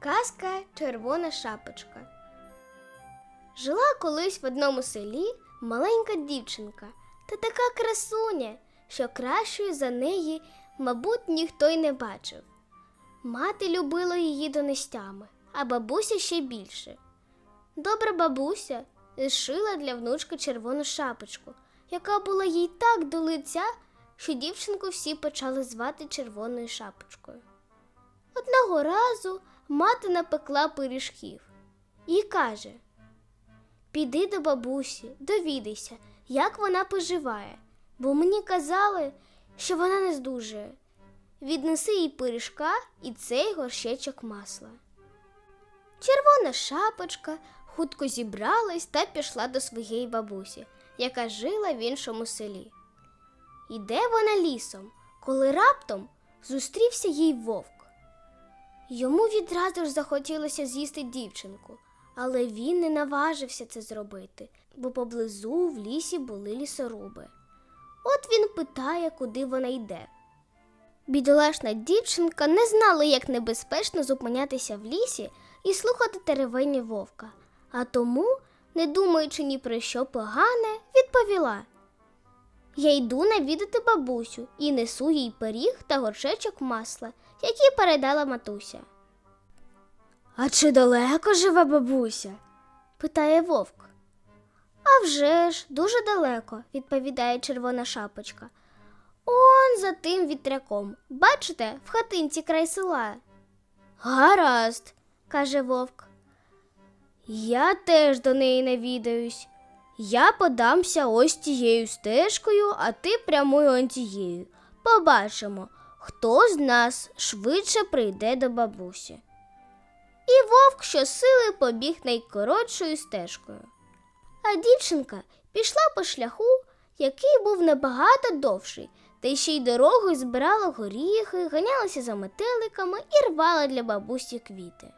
Казка Червона шапочка. Жила колись в одному селі маленька дівчинка та така красуня, що кращої за неї, мабуть, ніхто й не бачив. Мати любила її донестями, а бабуся ще більше. Добра бабуся зшила для внучки червону шапочку, яка була їй так до лиця, що дівчинку всі почали звати червоною шапочкою. Одного разу мати напекла пиріжків і каже: Піди до бабусі, довідайся, як вона поживає, бо мені казали, що вона не здужує. Віднеси їй пиріжка і цей горщечок масла. Червона шапочка хутко зібралась та пішла до своєї бабусі, яка жила в іншому селі. Іде вона лісом, коли раптом зустрівся їй вовк. Йому відразу ж захотілося з'їсти дівчинку, але він не наважився це зробити, бо поблизу в лісі були лісоруби. От він питає, куди вона йде. Бідолашна дівчинка не знала, як небезпечно зупинятися в лісі і слухати теревені вовка, а тому, не думаючи ні про що погане, відповіла. Я йду навідати бабусю і несу їй пиріг та горшечок масла, які передала матуся. А чи далеко живе бабуся? питає вовк. «А вже ж, дуже далеко, відповідає червона шапочка. Он за тим вітряком. Бачите, в хатинці край села. Гаразд, каже вовк. Я теж до неї навідаюсь. Я подамся ось тією стежкою, а ти прямуй он тією. Побачимо, хто з нас швидше прийде до бабусі. І вовк щосили побіг найкоротшою стежкою. А дівчинка пішла по шляху, який був набагато довший, та й ще й дорогою збирала горіхи, ганялася за метеликами і рвала для бабусі квіти.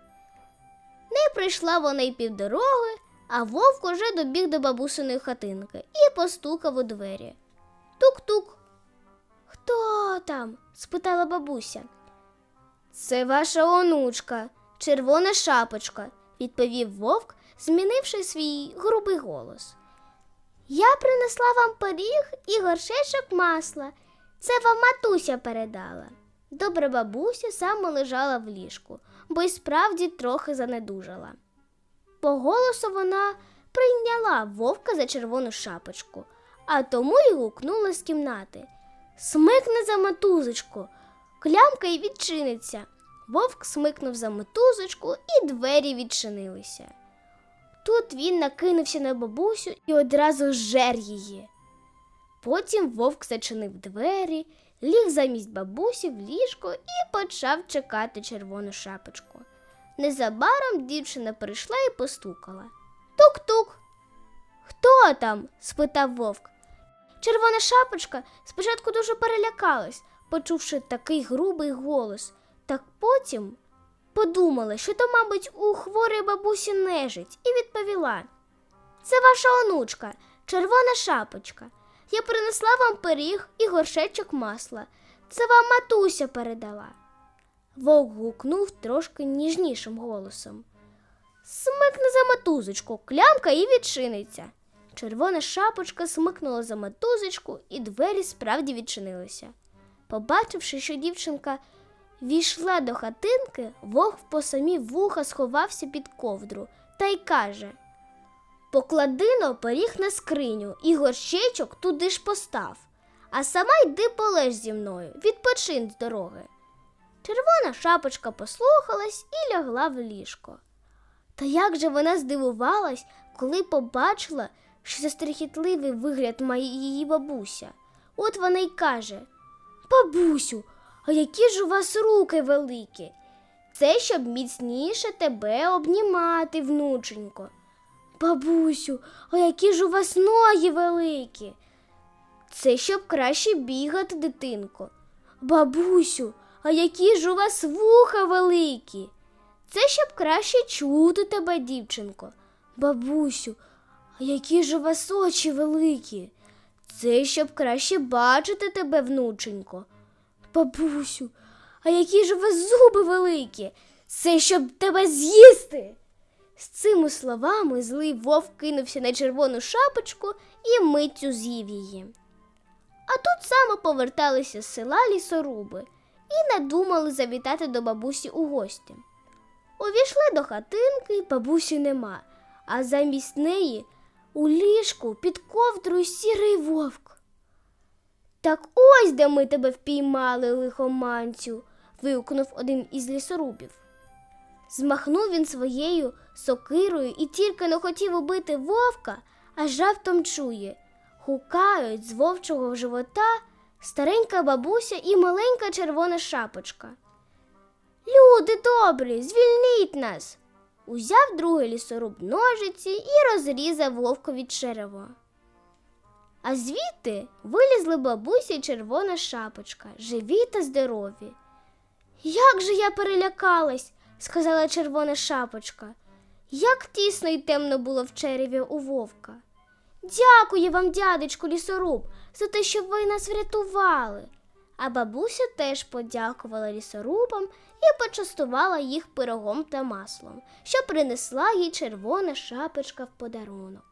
Не прийшла вона й півдороги, а вовк уже добіг до бабусиної хатинки і постукав у двері. Тук-тук. Хто там? спитала бабуся. Це ваша онучка, червона шапочка, відповів вовк, змінивши свій грубий голос. Я принесла вам пиріг і горшечок масла. Це вам матуся передала. Добра бабуся саме лежала в ліжку, бо й справді трохи занедужала. По голосу вона прийняла вовка за червону шапочку, а тому й гукнула з кімнати. Смикне за мотузочку, клямка й відчиниться. Вовк смикнув за мотузочку, і двері відчинилися. Тут він накинувся на бабусю і одразу жер її. Потім вовк зачинив двері, ліг замість бабусі в ліжко і почав чекати червону шапочку. Незабаром дівчина прийшла і постукала. Тук-тук. Хто там? спитав вовк. Червона шапочка спочатку дуже перелякалась, почувши такий грубий голос, так потім подумала, що то, мабуть, у хворої бабусі нежить, і відповіла: Це ваша онучка, червона шапочка. Я принесла вам пиріг і горшечок масла. Це вам матуся передала. Вовк гукнув трошки ніжнішим голосом. Смикни за мотузочку, клямка і відчиниться. Червона шапочка смикнула за мотузочку, і двері справді відчинилися. Побачивши, що дівчинка війшла до хатинки, вовк по самі вуха сховався під ковдру та й каже Поклади но пиріг на скриню і горщечок туди ж постав, а сама йди полеж зі мною, відпочинь з дороги. Червона шапочка послухалась і лягла в ліжко. Та як же вона здивувалась, коли побачила, що страхітливий вигляд має її бабуся. От вона й каже Бабусю, а які ж у вас руки великі? Це щоб міцніше тебе обнімати, внученько. Бабусю, а які ж у вас ноги великі? Це щоб краще бігати, дитинко. Бабусю, а які ж у вас вуха великі? Це щоб краще чути тебе, дівчинко. Бабусю, а які ж у вас очі великі? Це щоб краще бачити тебе, внученько. Бабусю, а які ж у вас зуби великі? Це щоб тебе з'їсти. З цими словами злий вовк кинувся на червону шапочку і миттю з'їв її. А тут саме поверталися з села лісоруби і надумали завітати до бабусі у гості. Увійшли до хатинки, бабусі нема, а замість неї у ліжку під ковдрою сірий вовк. Так ось де ми тебе впіймали, лихоманцю. вигукнув один із лісорубів. Змахнув він своєю сокирою і тільки не хотів убити вовка, аж раптом чує. Гукають з вовчого живота старенька бабуся і маленька червона шапочка. Люди добрі, звільніть нас. Узяв другий лісоруб ножиці і розрізав вовкові черево. А звідти вилізли бабуся і червона шапочка, живі та здорові. Як же я перелякалась, сказала червона шапочка. Як тісно й темно було в череві у вовка. Дякую вам, дядечку лісоруб, за те, що ви нас врятували. А бабуся теж подякувала лісорубам і почастувала їх пирогом та маслом, що принесла їй червона шапочка в подарунок.